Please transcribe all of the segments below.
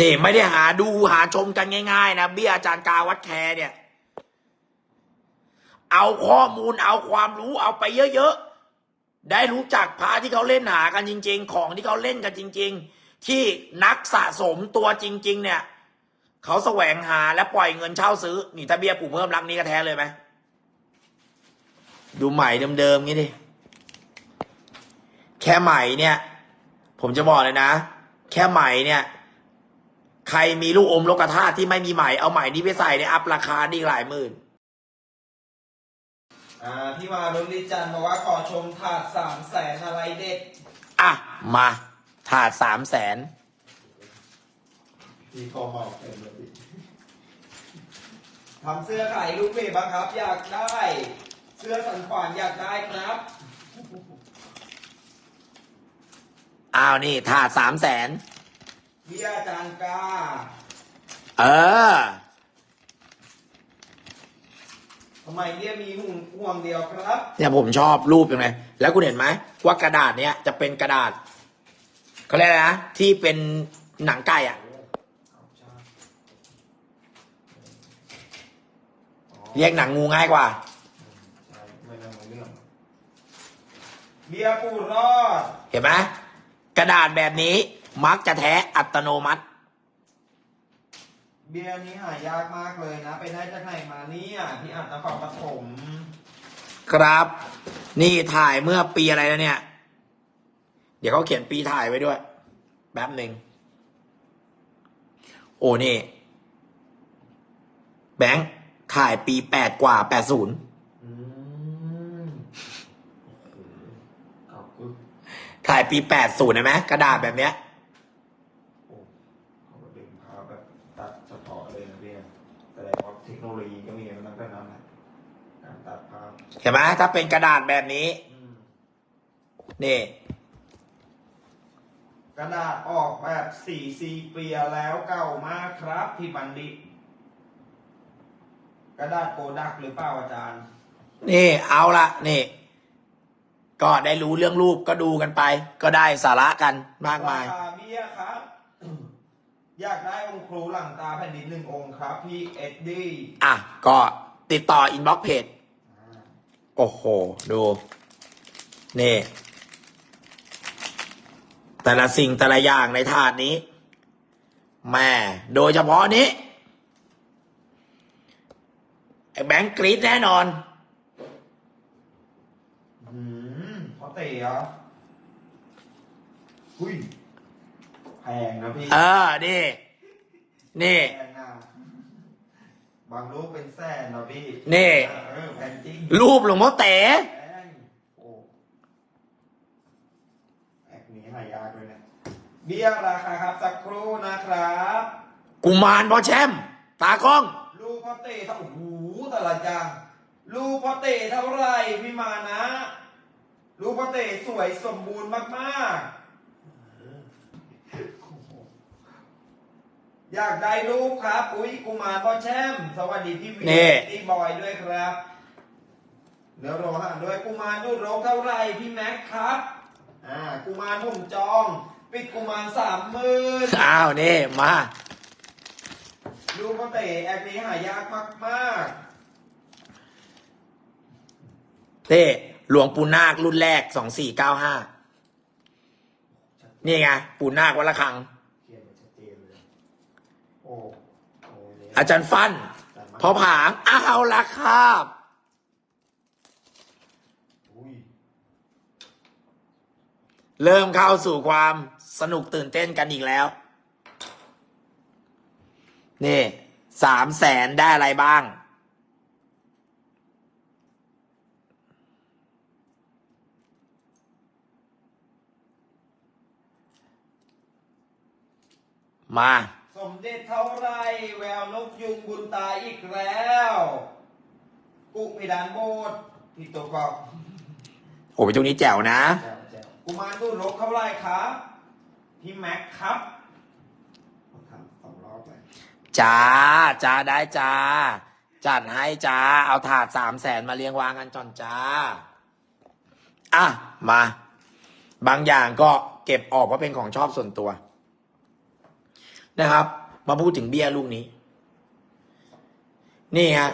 นี่ไม่ได้หาดูหาชมกันง่ายๆ นะเบี้ยอาจารย์กาวัดแคร์เนี่ย เอาข้อมูลเอาความรู้เอาไปเยอะๆ ได้รู้จักพระที่เขาเล่นหากันจริง ๆ ของที่เขาเล่นกันจริง ๆ ที่นักสะสมตัวจริง ๆ เนี่ยเขาแสวงหาและปล่อยเงินเช่าซื้อ นี่ถ้าเบี้ยปู่เพิ่มรักนี้ก็แท้เลยไหมดูใหม่เดิมๆงี้ดิแค่ใหม่เนี่ย ผมจะบอกเลยนะ แค่ใหม่เนี่ย ใครมีลูกอมโลกธาตุที่ไม่มีใหม่เอาใหม่นี้ไปใส่เนี่ยอัพราคาดีหลายหมื่นอ่าพี่มารุลิจันทร์บอกว่าขอชมถาดสามแสนอะไรเด็ด อะ มาถาดสามแสนพี่คอเมาเต็มเลยพี่ทำเสื้อขายลูกเมย์บ้างครับ อยากได้ เสื้อสันขวานอยากได้ครับอ้าวนี่ถาดสามแสน เบี้ยอาจารย์กา เออ ทำไมเบี้ยมีหุ่นห่วงเดียวครับ เนี่ยผมชอบรูปยังไงแล้วคุณเห็นไหมว่ากระดาษเนี้ยจะเป็นกระดาษเขาเรียกอะไรนะที่เป็นหนังไก่อะเรียกหนังงูง่ายกว่าใช่ไม่นั่งเรื่องเบี้ยปูรอด เห็นไหมกระดาษแบบนี้ มักจะแท้อัตโนมัติ เบี้ยนี้หายากมากเลยนะ ไปได้จากไหนมาเนี่ยที่อัดนครปฐมครับ นี่ถ่ายเมื่อปีอะไรแล้วเนี่ย เดี๋ยวเขาเขียนปีถ่ายไว้ด้วย แป๊บหนึ่ง โอ้นี่ แบงค์ถ่ายปีแปดกว่าแปดศูนย์อืมโอ้โหเอาปึ๊บถ่ายปีแปดศูนย์เห็นไหมกระดาษแบบเนี้ย โอ้เขาก็ดึงภาพแบบตัดเฉพาะเลยนะพี่แสดงว่าเทค โนโลยีก็มีมาตั้งแต่นั้นนะการตัดภาพเห็นไหมถ้าเป็นกระดาษแบบนี้อืมนี่กระดาษออกแบบสีซีเปียแล้วเก่ามากครับพี่บัณฑิตกระดาษโกดักหรือเปล่าอาจารย์ นี่เอาละนี่ ก็ได้รู้เรื่องรูปก็ดูกันไป ก็ได้สาระกันมากมาย ราคาเบี้ยครับ อยากได้องค์ครูหลังตาแผ่นดินหนึ่งองค์ครับ พี่เอ็ดดี้อะ ก็ติดต่ออินบ็อกเพจอ่าโอ้โห ดู นี่ แต่ละสิ่งแต่ละอย่างในถาดนี้ แม่ โดยเฉพาะนี้ไอ้แบงค์กรีดแน่นอนหืมพอเตะเหรอหุ้ยแพงนะพี่เออนี่นี่ แพงนะบางรูปเป็นแสนนะพี่นี่ เออแพงจริงรูปหลวงพ่อเต๋แพงโอ้แอคนี้หายากด้วยเนี่ยเบี้ยราคาครับสักครู่นะครับ กุมารพ่อแชมป์ตากล้อง ลูกพ่อเตะเท่าโอ้โหแต่ละอย่างลูกพ่อเตะเท่าไหร่พี่มานะ ลูกพ่อเตะสวยสมบูรณ์มากๆ อยากได้รูปครับ อุ้ยกุมารพ่อแช่มสวัสดีพี่วีนี่ พี่บอยด้วยครับเดี๋ยวรอหาด้วยกุมารดูโรคเท่าไหร่พี่แม็กครับ อ่ากุมารผมจอง ปิดกุมารสามหมื่นอ้าวนี่มาลูกพ่อเตะแอปนี้หายากมากเต้หลวงปู่นาครุ่นแรกสองสี่เก้าห้า นี่ไง ปู่นาควัดละคังเขียนมาชัดเจนเลย โอ้โอ้เนี่ยอาจารย์ฟัน พอผางอ้าวละครับอุ้ยเริ่มเข้าสู่ความสนุกตื่นเต้นกันอีกแล้ว นี่สามแสนได้อะไรบ้าง มาๆ สมเด็จเท่าไหรแววนกยุงบุญตายอีกแล้ว กุเพดานโบสถ์ที่ตัวกรอบโอ้ยตรงนี้แจ๋วนะ แจ๋วแจ๋วกุมารดูรกเท่าไหรครับพี่แม็กครับต้องทำสองรอบเลยจ้าจ้าได้จ้า จัดให้จ้า เอาถาดสามแสนมาเรียงวางกันจอนจ้า อะ มา บางอย่างก็เก็บออกว่าเป็นของชอบส่วนตัว นะครับ มาพูดถึงเบี้ยลูกนี้ นี่ฮะ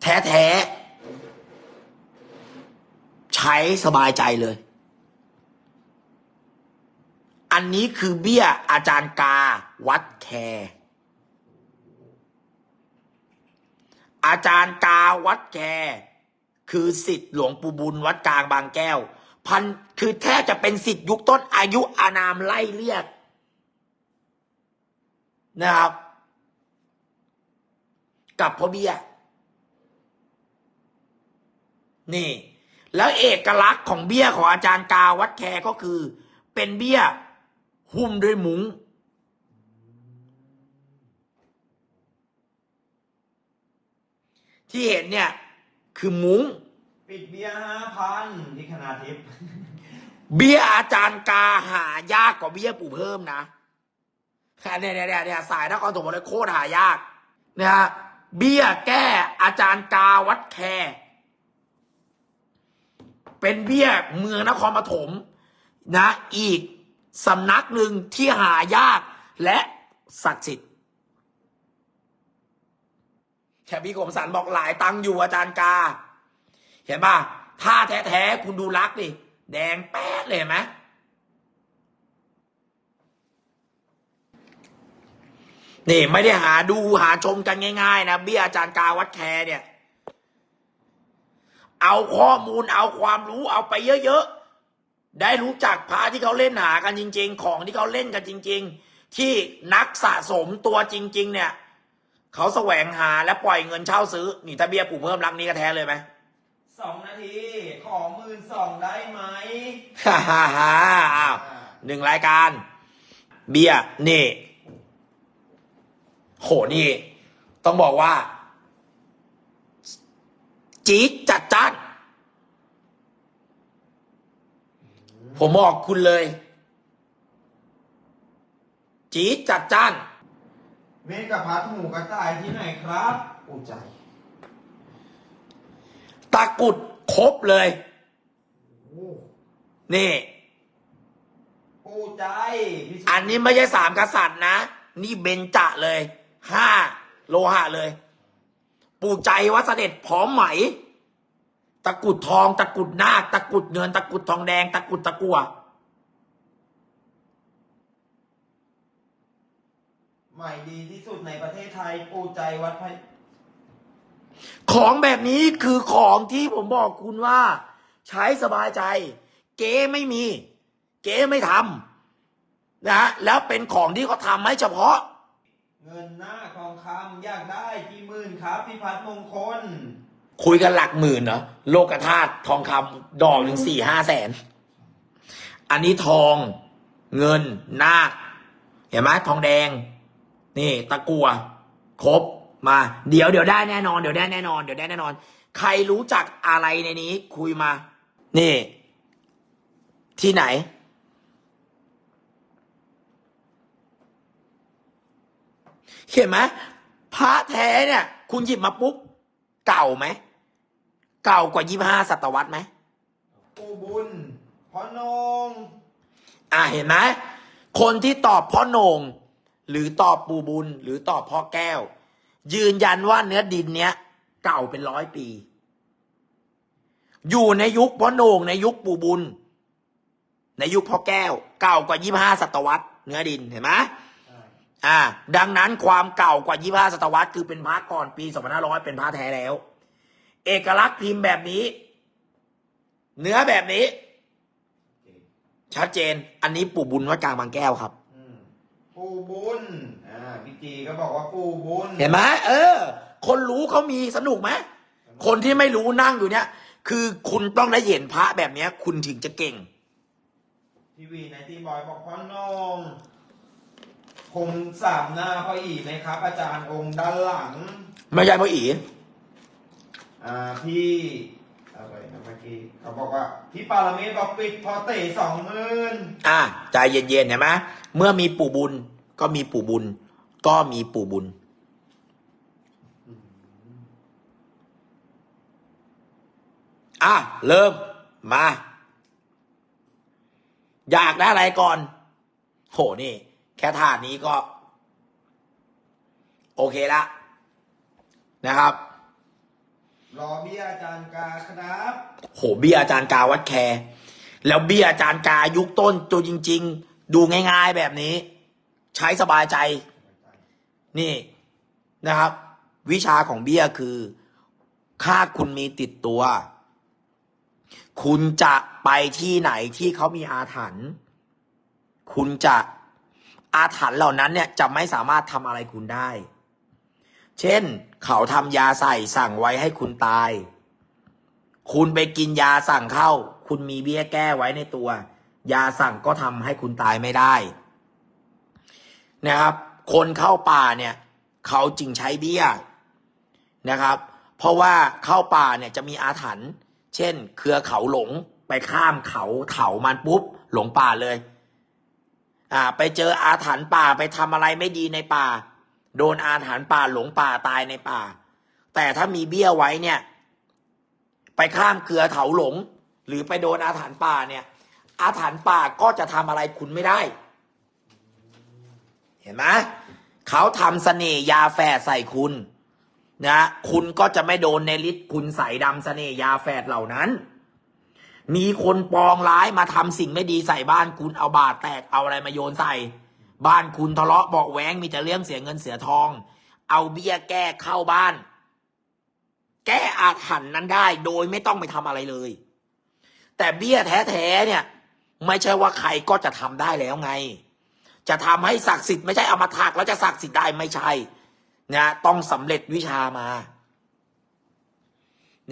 แท้แท้ใช้สบายใจเลย อันนี้คือเบี้ยอาจารย์กาวัดแคอาจารย์กาวัดแคคือสิทธิ์หลวงปู่บุญวัดกลางบางแก้ว พันคือแทบจะเป็นสิทธิ์ยุคต้นอายุอานามไล่เรียก นะครับ กับพ่อเบี้ยนี่ แล้วเอกลักษณ์ของเบี้ยของอาจารย์กาวัดแคก็คือ เป็นเบี้ย หุ้มด้วยมุง้งที่เห็นเนี่ย คือมุง้งปิดเบียร์ห้าพันที่คณาทิพย์เบี้ยอาจารย์กาหายากกว่าเบี้ยปู่เพิ่มนะ เนี่ยเนี่ยเนี่ยเนี่ยสายนครถมเลยโคตรหายากนะฮะเบี้ยแก้อาจารย์กาวัดแคเป็นเบี้ยเมืองนครปฐมนะ อีกสำนักหนึ่งที่หายากและศักดิ์สิทธิ์แค่พี่กรมสารบอกหลายตังอยู่อาจารย์กา เห็นป่ะผ้าแท้ๆคุณดูรักดิแดงแป๊ดเลยไหม นี่ไม่ได้หาดูหาชมกันง่าย ๆ นะเบี้ยอาจารย์กาวัดแคร์เนี่ย เอาข้อมูลเอาความรู้เอาไปเยอะๆ ได้รู้จักพระที่เขาเล่นหากันจริง ๆ ของที่เขาเล่นกันจริง ๆ ที่นักสะสมตัวจริง ๆ เนี่ยเขาแสวงหาและปล่อยเงินเช่าซื้อ นี่ถ้าเบี้ยปู่เพิ่มรักนี้ก็แท้เลยไหมสองนาที ขอหมื่นสองได้ไหมฮ่าฮ่าฮ่าอ้าวหนึ่งรายการ เบียร์นี่ โหนี่ ต้องบอกว่า จี๊ดจัดจ้าน ผมบอกคุณเลย จี๊ดจัดจ้าน เมฆกับพัดหมูกระต่ายที่ไหนครับอู้ใจ ตะกรุดครบเลยโอ้นี่ ปูใจพี่สุอันนี้ไม่ใช่สามกษัตริย์นะ นี่เบญจะเลย ห้าโลหะเลย ปู่ใจวัดเสด็จพร้อมไหม ตะกรุดทอง ตะกรุดนาคตะกรุดเงิน ตะกรุดทองแดง ตะกรุดตะกัวใหม่ดีที่สุดในประเทศไทย ปูใจวัดไพของแบบนี้คือของที่ผมบอกคุณว่า ใช้สบายใจ เก๊ไม่มี เก๊ไม่ทำนะฮะแล้วเป็นของที่เขาทำให้เฉพาะ เงินหน้าทองคำอยากได้กี่หมื่นครับพี่พัดมงคล คุยกันหลักหมื่นเหรอโลกธาตุทองคำดอกหนึ่งสี่ห้าแสน อันนี้ทอง เงินนาคเห็นไหมทองแดง นี่ ตะกัวครบมา เดี๋ยวเดี๋ยวได้แน่นอนเดี๋ยวได้แน่นอนเดี๋ยวได้แน่นอน ใครรู้จักอะไรในนี้ คุยมา นี่ ที่ไหน เห็นไหมพระแท้เนี่ย คุณหยิบมาปุ๊บ เก่าไหม เก่ากว่ายี่ห้าศตวรรษไหมปูบุญพ่อนง อะเห็นไหมคนที่ตอบพ่อโหนง หรือตอบปูบุญ หรือตอบพ่อแก้ว ยืนยันว่าเนื้อดินเนี้ย เก่าเป็นร้อยปี อยู่ในยุคพ่อโหนงในยุคปูบุญ ในยุคพ่อแก้ว เก่ากว่ายี่ห้าศตวรรษเนื้อดินเห็นไหม อ่า ดังนั้นความเก่ากว่ายี่ห้าศตวรรษคือเป็นพระก่อนปีสองพันห้าร้อยเป็นพระแท้แล้ว เอกลักษณ์พิมพ์แบบนี้ เนื้อแบบนี้ ชัดเจน อันนี้ปู่บุญวัดกลางบางแก้วครับอืมปูบุญ อ่า พี่จีก็บอกว่าปูบุญ เห็นไหมเออ คนรู้เขามีสนุกไหม คนที่ไม่รู้นั่งอยู่เนี่ย คือคุณต้องได้เห็นพระแบบเนี้ย คุณถึงจะเก่งทีวีในทีบอยบอกพ่อนง คงสามหน้าพ่ออีไหมครับ อาจารย์องค์ด้านหลัง ไม่ใช่พ่ออีอ่าพี่อะไรนะเมื่อกี้เขาบอกว่าพี่ปารเมศบอกปิดพอเตะสองหมื่นอะใจเย็นๆเห็นไหมเมื่อมีปู่บุญ ก็มีปู่บุญ ก็มีปู่บุญอะเริ่มมา อยากได้อะไรก่อน โหนี่ แค่ถาดนี้ก็ โอเคละนะครับ รอเบี้ยอาจารย์กาครับโหเบี้ยอาจารย์กาวัดแคร์แล้วเบี้ยอาจารย์กายุคต้นตัวจริง ๆ ดูง่าย ๆแบบนี้ ใช้สบายใจ นี่นะครับ วิชาของเบี้ยคือค่าคุณมีติดตัว คุณจะไปที่ไหนที่เขามีอาถรรพ์คุณจะ อาถรรพ์เหล่านั้นเนี่ยจะไม่สามารถทำอะไรคุณได้ เช่น เขาทำยาใส่สั่งไว้ให้คุณตาย คุณไปกินยาสั่งเข้า คุณมีเบี้ยแก้ไว้ในตัว ยาสั่งก็ทำให้คุณตายไม่ได้นะครับ คนเข้าป่าเนี่ย เขาจึงใช้เบี้ยนะครับ เพราะว่าเข้าป่าเนี่ยจะมีอาถรรพ์เช่น เครือเขาหลงไปข้ามเขาเถามันปุ๊บหลงป่าเลย อ่า ไปเจออาถรรพ์ป่าไปทำอะไรไม่ดีในป่า โดนอาถรรพ์ป่าหลงป่าตายในป่า แต่ถ้ามีเบี้ยไว้เนี่ย ไปข้ามเครือเถาหลง หรือไปโดนอาถรรพ์ป่าเนี่ย อาถรรพ์ป่าก็จะทำอะไรคุณไม่ได้ เห็นไหมเขาทำเสน่ยาแฝดใส่คุณนะคุณก็จะไม่โดนในฤทธิ์คุณใส่ดำเสน่ยาแฝดเหล่านั้น มีคนปองร้ายมาทำสิ่งไม่ดีใส่บ้านคุณเอาบาดแตกเอาอะไรมาโยนใส่ บ้านคุณทะเลาะเบาแหวงมีแต่เรื่องเสียเงินเสียทอง เอาเบี้ยแก้เข้าบ้าน แก้อาถรรพ์นั้นได้โดยไม่ต้องไปทำอะไรเลย แต่เบี้ยแท้ๆเนี่ย ไม่ใช่ว่าใครก็จะทำได้แล้วไง จะทำให้ศักดิ์สิทธิ์ไม่ใช่เอามาถักแล้วจะศักดิ์สิทธิ์ได้ไม่ใช่นะต้องสำเร็จวิชามา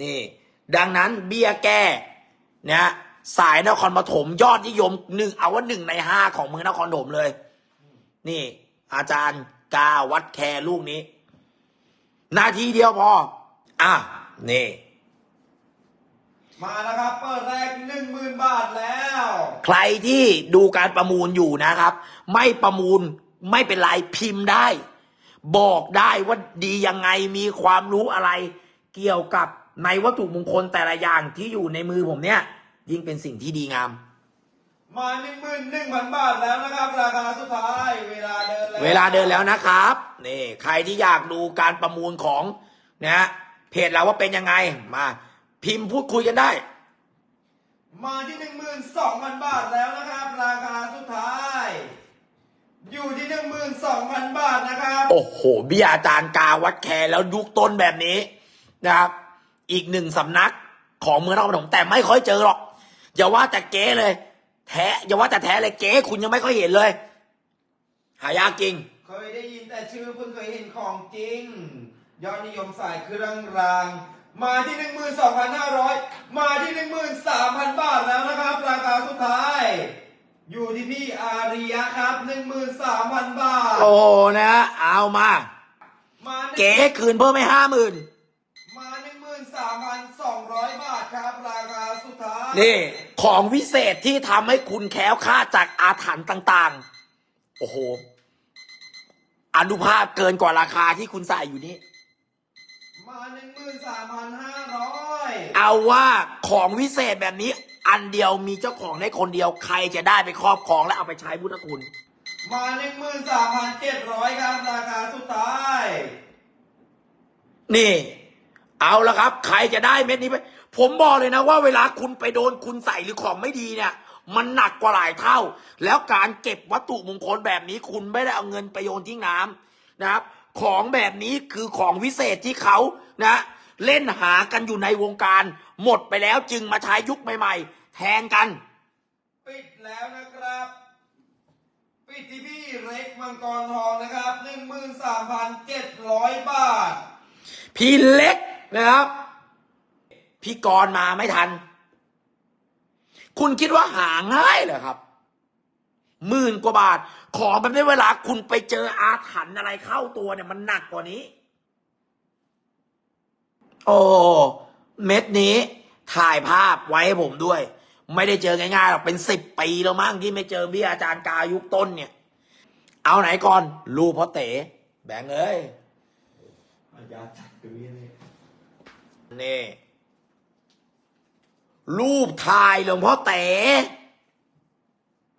นี่ ดังนั้นเบี้ยแก้ นะสายนครปฐมยอดนิยมหนึ่งเอาว่าหนึ่งในห้าของเมืองนครปฐมเลย นี่ อาจารย์กาวัดแคร์ลูกนี้ นาทีเดียวพอ อะ นี่ มาแล้วครับเปิดแรกหนึ่งหมื่นบาทแล้ว ใครที่ดูการประมูลอยู่นะครับ ไม่ประมูลไม่เป็นไรพิมพ์ได้ บอกได้ว่าดียังไงมีความรู้อะไร เกี่ยวกับ ในวัตถุมงคลแต่ละอย่างที่อยู่ในมือผมเนี่ย ยิ่งเป็นสิ่งที่ดีงาม มาหนึ่งหมื่นหนึ่งพันบาทแล้วนะครับ ราคาสุดท้าย เวลาเดินแล้วเวลาเดินแล้วนะครับนี่ใครที่อยากดูการประมูลของนะฮะเพจเราว่าเป็นยังไงมา พิมพ์พูดคุยกันได้ มาที่หนึ่งหมื่นสองพันบาทแล้วนะครับ ราคาสุดท้าย อยู่ที่หนึ่งหมื่นสองพันบาทนะครับ โอ้โหเบี้ยอาจารย์กาวัดแคร์แล้วยุคต้นแบบนี้นะครับ อีกหนึ่งสำนักของเมืองนครปฐมแต่ไม่ค่อยเจอหรอก อย่าว่าแต่เก๊เลย แท้อย่าว่าแต่แท้เลยเก๊คุณยังไม่ค่อยเห็นเลย หายากจริง เคยได้ยินแต่ชื่อเพิ่งเคยเห็นของจริง ยอดนิยมสายเครื่องราง มาที่หนึ่งหมื่นสองพันห้าร้อยมาที่หนึ่งหมื่นสามพันบาทแล้วนะครับ ราคาสุดท้าย อยู่ที่พี่อาริยะครับหนึ่งหมื่นสามพันบาท โอ้นะ เอามา มาหนึ่งเก๊คืนเพิ่มไม่ห้าหมื่น นี่ของวิเศษที่ทำให้คุณแคล้วคลาดจากอาถรรพ์ต่าง ๆ โอ้โหอนุภาพเกินกว่าราคาที่คุณใส่อยู่นี่มาหนึ่งหมื่นสามพันห้าร้อยเอาว่าของวิเศษแบบนี้ อันเดียวมีเจ้าของได้คนเดียวใครจะได้ไปครอบครองและเอาไปใช้พุทธคุณ มาหนึ่งหมื่นสามพันเจ็ดร้อยครับราคาสุดท้าย นี่ เอาละครับ ใครจะได้เม็ดนี้ไป ผมบอกเลยนะว่าเวลาคุณไปโดนคุณใส่หรือของไม่ดีเนี่ย มันหนักกว่าหลายเท่า แล้วการเก็บวัตถุมงคลแบบนี้คุณไม่ได้เอาเงินไปโยนทิ้งน้ำนะครับ ของแบบนี้คือของวิเศษที่เขานะเล่นหากันอยู่ในวงการ หมดไปแล้วจึงมาใช้ยุคใหม่ ๆ แทนกัน ปิดแล้วนะครับ ปิดที่พี่เล็กมังกรทองนะครับหนึ่งหมื่นสามพันเจ็ดร้อยบาท พี่เล็กนะครับ พี่กรณ์มาไม่ทัน คุณคิดว่าหาง่ายเหรอครับหมื่นกว่าบาท ของแบบนี้เวลาคุณไปเจออาถรรพ์อะไรเข้าตัวเนี่ย มันหนักกว่านี้ โอ้เม็ดนี้ถ่ายภาพไว้ให้ผมด้วย ไม่ได้เจอง่ายๆหรอกเป็นสิบปีแล้วมั้งที่ไม่เจอเบี้ยอาจารย์กายุคต้นเนี่ย เอาไหนก่อน รูปพ่อเต๋แบงค์เอ้ยอาญาจัดตรงนี้เลยนี่ รูปถ่ายหลวงพ่อเต๋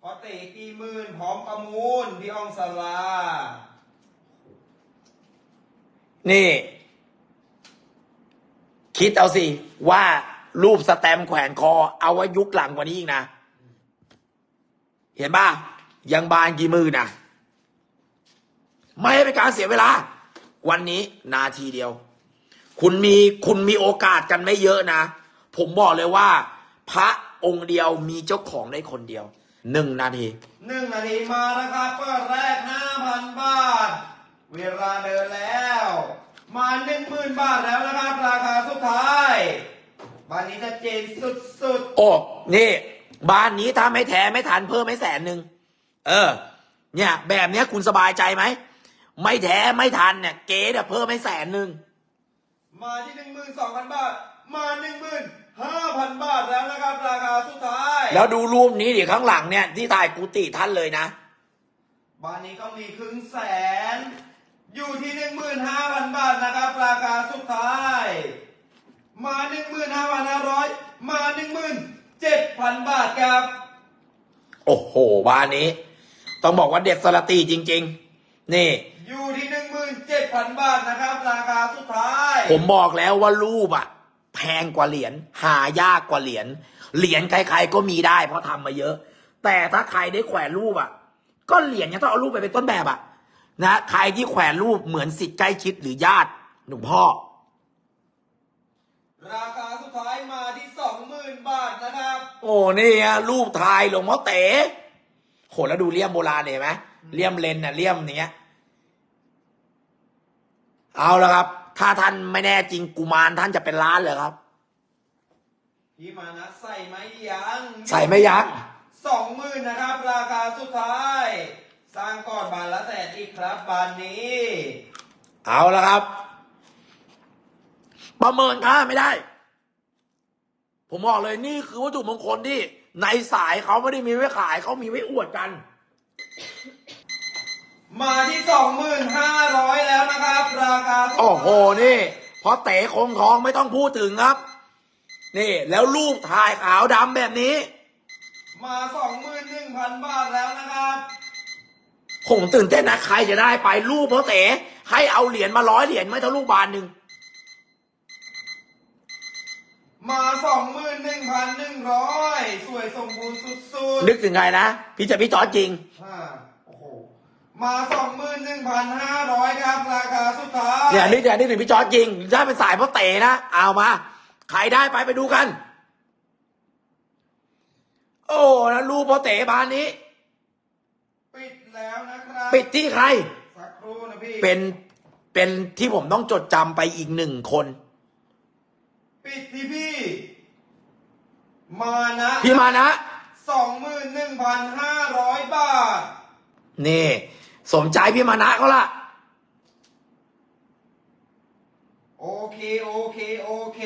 พอเตะกี่หมื่นพร้อมประมูลพี่อองสลา นี่ คิดเอาสิ ว่ารูปสแตมป์แขวนคอ เอาไว้ยุคหลังกว่านี้อีกนะ เห็นป่ะ ยังบานกี่มือนะไม่ให้เป็นการเสียเวลา วันนี้นาทีเดียว คุณมีคุณมีโอกาสกันไม่เยอะนะ ผมบอกเลยว่า พระองค์เดียวมีเจ้าของได้คนเดียวหนึ่งนาทีหนึ่งนาทีมาแล้วครับเปิดแรกห้าพันบาท เวลาเดินแล้ว มาหนึ่งหมื่นบาทแล้วนะครับราคาสุดท้ายบานนี้ชัดเจนสุดโอ้นี่ บ้านนี้ถ้าไม่แท้ไม่ทันเพิ่มไม่แสนหนึ่งเออ เนี่ย แบบเนี้ยคุณสบายใจไหมไม่แท้ไม่ทันเนี่ยเก๋เนี่ยเพิ่มไม่แสนหนึ่งๆมาที่หนึ่งหมื่นสองพันบาท มาหนึ่งหมื่น ห้าพันบาทแล้วนะครับ ราคาสุดท้าย แล้วดูรูปนี้ดิข้างหลังเนี่ยที่ถ่ายกุฏิท่านเลยนะ บ้านนี้ก็มีครึ่งแสน อยู่ที่หนึ่งหมื่นห้าพันบาทนะครับ ราคาสุดท้าย มาหนึ่งหมื่นห้าพันห้าร้อยมาหนึ่งหมื่นเจ็ดพันบาทครับ โอ้โห บ้านนี้ ต้องบอกว่าเด็ดสลตีจริง ๆ นี่ อยู่ที่หนึ่งหมื่นเจ็ดพันบาทนะครับ ราคาสุดท้าย ผมบอกแล้วว่ารูปอะ แพงกว่าเหรียญหายากกว่าเหรียญเหรียญใครๆก็มีได้ เพราะทำมาเยอะ แต่ถ้าใครได้แขวนรูปอะก็เหรียญยังต้องเอารูปไปเป็นต้นแบบอะนะใครที่แขวนรูปเหมือนสิทธิ์ใกล้ชิดหรือญาติหลวงพ่อ ราคาสุดท้ายมาที่สองหมื่นบาทนะครับ โอ้นี่อะรูปถ่ายหลวงพ่อเต๋โหแล้วดูเลี่ยมโบราณเห็นไหมเลี่ยมเลนน่ะเลี่ยมอย่างเงี้ย เอาละครับ ถ้าท่านไม่แน่จริงกุมารท่านจะเป็นล้านเลยครับ พี่มานะใส่ไหมยังใส่ไม่ยักสองหมื่นนะครับ ราคาสุดท้าย สร้างก่อนบานละแสนอีกครับบานนี้ เอาละครับ ประเมินค่าไม่ได้ ผมบอกเลยนี่คือวัตถุมงคลที่ในสายเขาไม่ได้มีไว้ขายเขามีไว้อวดกัน มาที่สองหมื่นห้าร้อยแล้วนะครับ ราคาสุดท้ายโอ้โหนี่พอเต๋คงทองไม่ต้องพูดถึงครับ นี่ แล้วรูปถ่ายขาวดำแบบนี้ มาสองหมื่นหนึ่งพันบาทแล้วนะครับผมตื่นเต้นนะใครจะได้ไปรูปเพราะเต๋ให้เอาเหรียญมาร้อยเหรียญไม่เท่าลูกบาทหนึ่งมาสองหมื่นหนึ่งพันหนึ่งร้อยสวยสมบูรณ์สุดนึกถึงไงนะ พี่จะพี่จอร์จจริงๆอ่าโอ้โห มาสองหมื่นหนึ่งพันห้าร้อยครับ ราคาสุดท้ายเนี่ยนึกถึงนึกถึงพี่จอร์จจริงถ้าเป็นสายเพราะเต๋นะ เอามา ใครได้ไปไปดูกัน โอ้แล้วรูปเพราะเต๋บานนี้ ปิดแล้วนะครับปิดที่ใคร สักครู่นะพี่ เป็นเป็นที่ผมต้องจดจำไปอีกหนึ่งคน ปิดที่พี่ มานะพี่มานะ สองหมื่นหนึ่งพันห้าร้อยบาท นี่ สมใจพี่มานะเขาละโอเค โอเค โอเค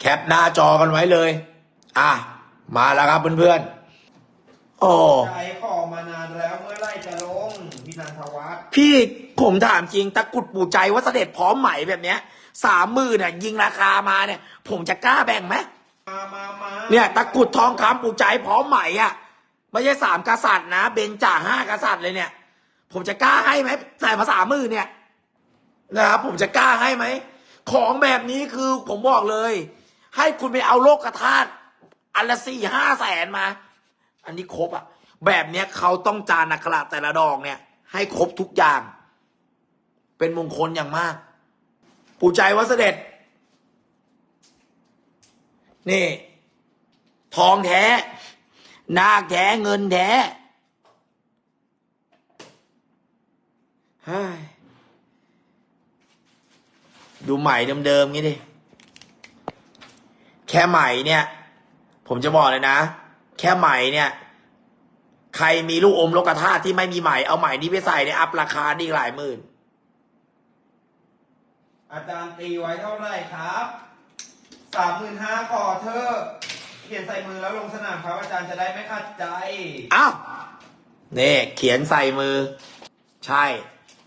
แคปหน้าจอกันไว้เลย อะ มาแล้วครับเพื่อนๆโอ้ใจขอมานานแล้วเมื่อไหรจะลงพี่นันทวัฒน์พี่ผมถามจริงตะกรุดปู่ใจว่าเสด็จพร้อมไหมแบบเนี้ยสามหมื่นเนี่ยยิงราคามาเนี่ย ผมจะกล้าแบ่งไหมมามามาเนี่ยตะกรุดทองคำปู่ใจพร้อมไหมอะ ไม่ใช่สามกษัตริย์นะเบนจ่าห้ากษัตริย์เลยเนี่ย ผมจะกล้าให้ไหมใส่มาสามหมื่นเนี่ยนะครับผมจะกล้าให้ไหมของแบบนี้คือผมบอกเลย ให้คุณไปเอาโลกกระทาตอันละสี่ห้าแสนมา อันนี้ครบอะแบบเนี้ยเขาต้องจานอักขระแต่ละดอกเนี่ย ให้ครบทุกอย่าง เป็นมงคลอย่างมากปู่ใจวัดเสด็จ นี่ ทองแท้ นาแท้เงินแท้เฮ้ยดูใหม่เดิมๆงี้ดิ แค่ใหม่เนี่ย ผมจะบอกเลยนะ แค่ใหม่เนี่ย ใครมีลูกอมโลกธาตุที่ไม่มีใหม่เอาใหม่นี้ไปใส่เนี่ยอัพราคาดีหลายหมื่น อาจารย์ตีไว้เท่าไหร่ครับ สามหมื่นห้าขอเธอ เขียนใส่มือแล้วลงสนามครับอาจารย์จะได้ไม่ขัดใจ อ้าวนี่เขียนใส่มือ ใช่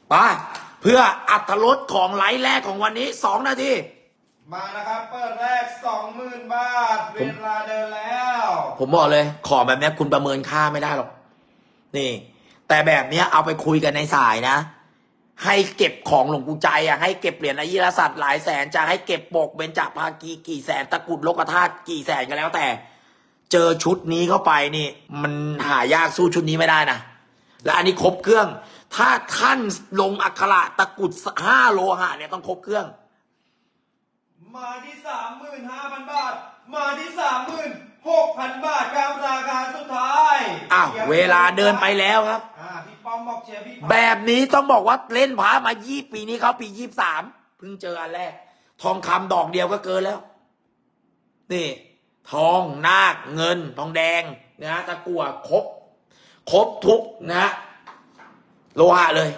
ไปเพื่ออัตรสของไลฟ์แรกของวันนี้สองนาทีมานะครับ เปิดแรกสองหมื่นบาท เวลาเดินแล้ว ผมบอกเลย ของแบบเนี้ยคุณประเมินค่าไม่ได้หรอก นี่ แต่แบบเนี้ยเอาไปคุยกันในสายนะ ให้เก็บของหลวงปู่ใจอะให้เก็บเหรียญอยิรสัตว์หลายแสนจะให้เก็บปกเบญจภากีกี่แสนตะกรุดโลกธาตุกี่แสนก็แล้วแต่ เจอชุดนี้เข้าไปนี่ มันหายากสู้ชุดนี้ไม่ได้นะและอันนี้ครบเครื่อง ถ้าท่านลงอักขระตะกรุดห้าโลหะเนี่ยต้องครบเครื่อง มาที่สามหมื่นห้าพันบาท มาที่สามหมื่นหกพันบาทครับราคาสุดท้ายอ้าวเวลาเดินไปแล้วครับ แบบนี้ต้องบอกว่าเล่นพระมายี่ปีนี้เขาปียี่สามเพิ่งเจออันแรก ทองคำดอกเดียวก็เกินแล้ว นี่ ทองนาคเงิน ทองแดงนะฮะตะกั่วครบครบทุกนะฮะโลหะเลย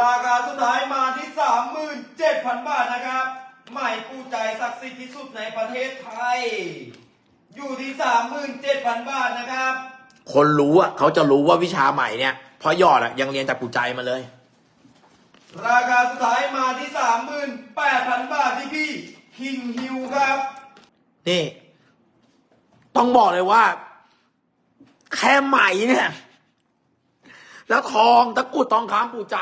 ราคาสุดท้ายมาที่สามหมื่นเจ็ดพันบาทนะครับใหม่ผู้ใจศักดิ์สิทธิ์ที่สุดในประเทศไทย อยู่ที่สามหมื่นเจ็ดพันบาทนะครับ คนรู้อะเขาจะรู้ว่าวิชาใหม่เนี่ย เพราะยอดอะยังเรียนจากปู่ใจมาเลย ราคาสุดท้ายมาที่สามหมื่นแปดพันบาทที่พี่คิงฮิวครับ นี่ ต้องบอกเลยว่า แค่ไหมเนี่ย แล้วทองตะกรุดทองคำปู่ใจ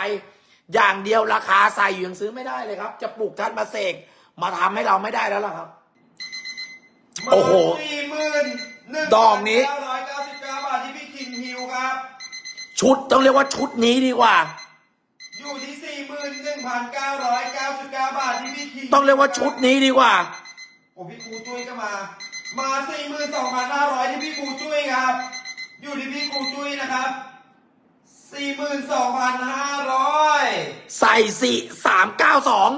อย่างเดียวราคาใส่อยู่ยังซื้อไม่ได้เลยครับ จะปลูกท่านมาเสกมาทำให้เราไม่ได้แล้วล่ะครับ โอ้โหสี่หมื่นหนึ่งดอกนี้ เก้าร้อยเก้าสิบ ชุดต้องเรียกว่าชุดนี้ดีกว่า อยู่ที่สี่หมื่นหนึ่งพันเก้าร้อยเก้าสิบเก้าบาทที่พี่คิงต้องเรียกว่าชุดนี้ดีกว่า โอ้พี่ปูจุ้ยก็มา มาสี่หมื่นสองพันห้าร้อยที่พี่ปูจุ้ยครับ อยู่ที่พี่ปูจุ้ยนะครับสี่หมื่นสองพันห้าร้อยใส่สี่สามเก้าสอง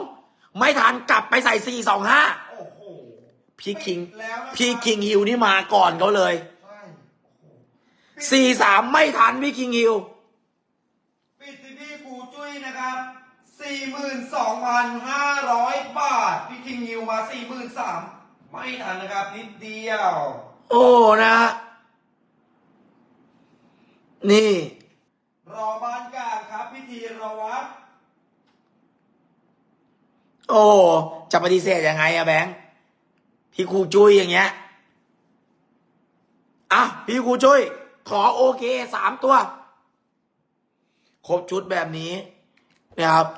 ไม่ทันกลับไปใส่สี่สองห้าโอ้โหพี่คิงปิดแล้วนะครับ พี่คิงฮิวนี่มาก่อนเขาเลยใช่โอ้โห สี่สามไม่ทันพี่คิงฮิวปิดที่พี่ปูจุ้ยนะครับ42,500บาทพี่คิงยิวมา43,000ไม่ทันนะครับนิดเดียว โอ้นะฮะนี่ รอบ้านกลางครับพิธีรวัตรโอ้จะปฏิเสธยังไงอะแบงค์พี่ครูจุ้ยอย่างเงี้ยอะพี่ครูจุ้ย ขอโอเคสามตัว ครบชุดแบบนี้นะครับ